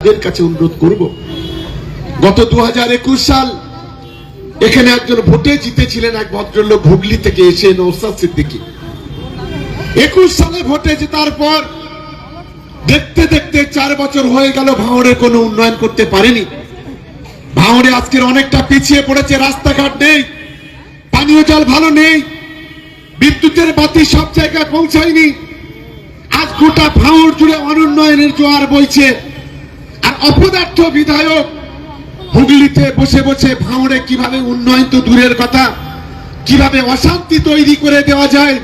তাদের কাছে অনুরোধ করব, গত দু হাজার একুশ সাল এখানে একজন ভোটে জিতেছিলেন এক ভদ্রলোক হুগলি থেকে এসে নৌসাদ সিদ্দিকি। একুশ সালে ভোটে জেতার পর দেখতে দেখতে চার বছর হয়ে গেল ভাঙড়ের কোনো উন্নয়ন করতে পারেনি। ভাঙড়ে আজকের অনেকটা পিছিয়ে পড়েছে, রাস্তাঘাট নেই, পানীয় জল ভালো নেই, বিদ্যুতের বাতি সব জায়গায় পৌঁছায়নি। আজ গোটা ভাঙড় জুড়ে অনুন্নয়নের জোয়ার বইছে। অপদার্থ বিধায়ক হুগলিতে বসে বসে ভাঙড়ে কীভাবে উন্নয়ন তো দূরের কথা, কীভাবে অশান্তি তৈরি করে দেওয়া যায়,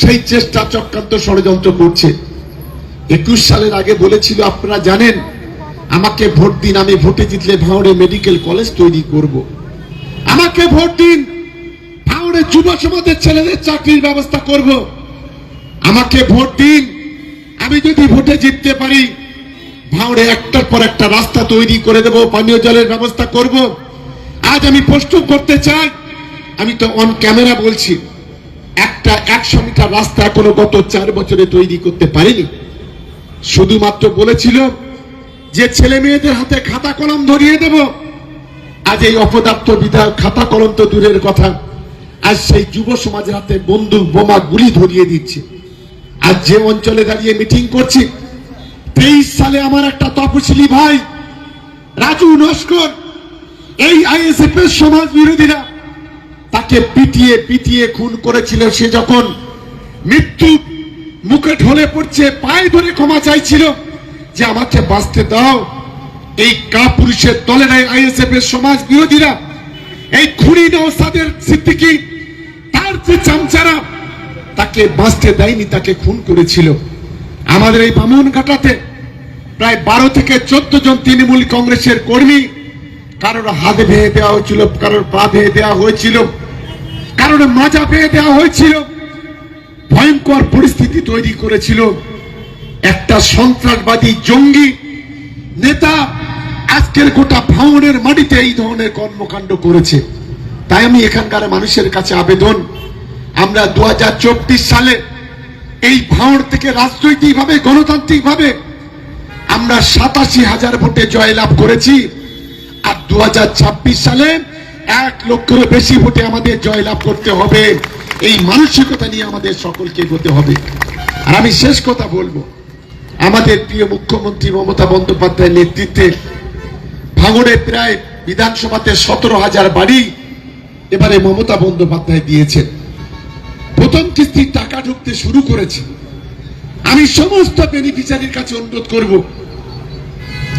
সেই চেষ্টা চক্রান্ত ষড়যন্ত্র করছে একুশ সালের আগে বলেছিল, আপনারা জানেন, আমাকে ভোট দিন, আমি ভোটে জিতলে ভাঙড়ে মেডিকেল কলেজ তৈরি করব। আমাকে ভোট দিন, ভাঙড়ে যুব সমাজের ছেলেদের চাকরির ব্যবস্থা করব। আমাকে ভোট দিন, আমি যদি ভোটে জিততে পারি ভাঙড়ে একটার পর একটা রাস্তা তৈরি করে দেব, পানীয় জলের ব্যবস্থা করব। আজ আমি প্রশ্ন করতে চাই, আমি তো অন ক্যামেরা বলছি, একটা একশো মিটার রাস্তা এখনও গত চার বছরে তৈরি করতে পারিনি। শুধুমাত্র বলেছিল যে ছেলে মেয়েদের হাতে খাতা কলম ধরিয়ে দেব। আজ এই অপদার্থ বিধায়ক খাতা কলম তো দূরের কথা, আজ সেই যুব সমাজের হাতে বন্দুক, বোমা, গুলি ধরিয়ে দিচ্ছে। আজ যে অঞ্চলে দাঁড়িয়ে মিটিং করছি তেইশ সালে আমার একটা তপশিলি ভাই, রাজু নস্কর, এই আইএসএফ এর সমাজ বিরোধীরা তাকে পিটিয়ে পিটিয়ে খুন করেছিল। সে যখন মৃত্যু মুখে ঢলে পড়ছে, পায়ে ধরে ক্ষমা চাইছিল যে আমাকে বাঁচতে দাও। এই কা পুরুষের দলের আইএসএফ এর সমাজ বিরোধীরা। এই খুনি নৌসাদের সিদ্দিকি, তার যে চামচারা, তাকে বাঁচতে দেয়নি, তাকে খুন করেছিল। আমাদের এই বামুন ঘাটাতে প্রায় বারো থেকে চোদ্দ জন তৃণমূল কংগ্রেসের কর্মী কারোর হাত ভেঙে দেওয়া হয়েছিল, কারোর পা ভেঙে দেওয়া হয়েছিল, কারোর মাজা ভেঙে দেওয়া হয়েছিল, ভয়ঙ্কর পরিস্থিতি তৈরি করেছিল। একটা সন্ত্রাসবাদী জঙ্গি নেতা আজকের গোটা ভাঙনের মাটিতে এই ধরনের কর্মকাণ্ড করেছে। তাই আমি এখানকার মানুষের কাছে আবেদন, আমরা দু হাজার চব্বিশ সালে এই ভাঙড় থেকে রাজনৈতিক ভাবে গণতান্ত্রিক ভাবে আমরা সাতাশি হাজার ভোটে জয়লাভ করেছি। আর দু হাজার ছাব্বিশ সালে এক লক্ষের বেশি ভোটে আমাদের জয়লাভ করতে হবে। এই মানসিকতা নিয়ে আমাদের সকলকে হতে হবে। আর আমি শেষ কথা বলব। আমাদের প্রিয় মুখ্যমন্ত্রী মমতা বন্দ্যোপাধ্যায়ের নেতৃত্বে ভাঙড়ে প্রায় বিধানসভাতে সতেরো হাজার বাড়ি এবারে মমতা বন্দ্যোপাধ্যায় দিয়েছেন। প্রথম কিস্তির টাকা ঢুকতে শুরু করেছে। আমি সমস্ত বেনিফিশিয়ারির কাছে অনুরোধ করব,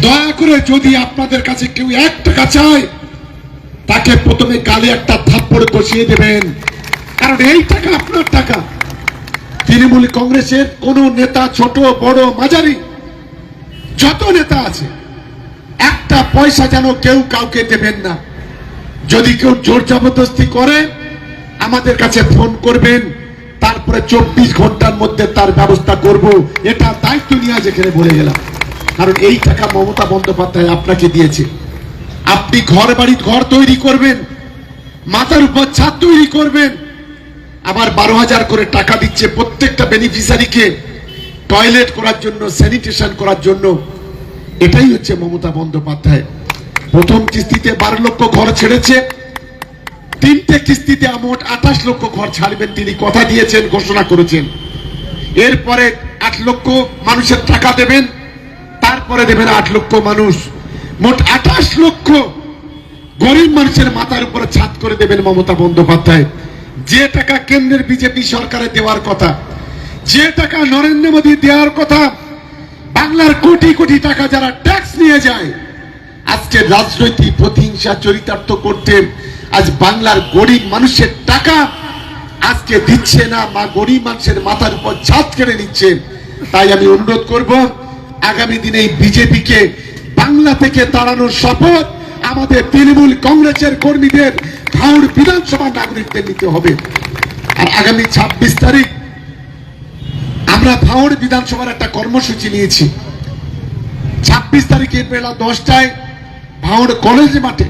দয়া করে যদি আপনাদের কাছে কেউ এক টাকা চায়, তাকে প্রথমে গালে একটা থাপ্পড় বসিয়ে দেবেন। কারণ এই টাকা আপনার টাকা। তৃণমূল কংগ্রেসের কোন নেতা ছোট, বড়, মাঝারি, যত নেতা আছে, একটা পয়সা যেন কেউ কাউকে দেবেন না। যদি কেউ জোর জবরদস্তি করে, আমাদের কাছে ফোন করবেন। তারপরে চব্বিশ ঘণ্টার মধ্যে তার ব্যবস্থা করব। এটা দায়িত্ব নিয়ে আজ এখানে বলে গেলাম। কারণ এই টাকা মমতা বন্দ্যোপাধ্যায় আপনাকে দিয়েছে। আপনি ঘর বাড়ি ঘর তৈরি করবেন, মাথার উপর ছাদ তৈরি করবেন। আবার বারো হাজার করে টাকা দিচ্ছে প্রত্যেকটা বেনিফিসারিকে টয়লেট করার জন্য স্যানিটেশন করার জন্য। এটাই হচ্ছে মমতা বন্দ্যোপাধ্যায়। প্রথম কিস্তিতে বারো লক্ষ ঘর ছেড়েছে। তিনটে কিস্তিতে মোট আঠাশ লক্ষ ঘর ছাড়বেন তিনি। কথা দিয়েছেন, ঘোষণা করেছেন। এরপরে আট লক্ষ মানুষের টাকা দেবেন, তারপরে দেবেন আট লক্ষ মানুষ। মোট আঠাশ লক্ষ গরিব মানুষের মাথার উপরে ছাদ করে দেবেন মমতা বন্দ্যোপাধ্যায়। যে টাকা কেন্দ্রের বিজেপি সরকারে দেওয়ার কথা, যে টাকা নরেন্দ্র মোদী দেওয়ার কথা, বাংলার কোটি কোটি টাকা যারা ট্যাক্স নিয়ে যায়, আজকে রাজনৈতিক প্রতিহিংসা চরিতার্থ করতে আজ বাংলার গরিব মানুষের টাকা আজকে দিচ্ছে না, মা গরিব মানুষের মাথার উপর ছাদ কেড়ে নিচ্ছে তাই আমি অনুরোধ করব, আগামী দিনে এই বিজেপিকে বাংলা থেকে তাড়ানোর শপথ আমাদের তৃণমূল কংগ্রেসের কর্মীদের ভাউড় বিধানসভা নাগরিকদের নিতে হবে। আর আগামী ছাব্বিশ তারিখ আমরা ভাউড় বিধানসভার একটা কর্মসূচি নিয়েছি। ছাব্বিশ তারিখে বেলা দশটায় ভাঙড় কলেজ মাঠে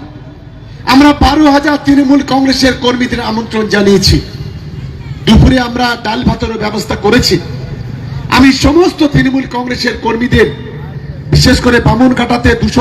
আমরা বারো হাজার তৃণমূল কংগ্রেসের কর্মীদের আমন্ত্রণ জানিয়েছি। দুপুরে আমরা ডাল ভাতের ব্যবস্থা করেছি। আমি সমস্ত তৃণমূল কংগ্রেসের কর্মীদের, বিশেষ করে বামুন কাটাতে দুশো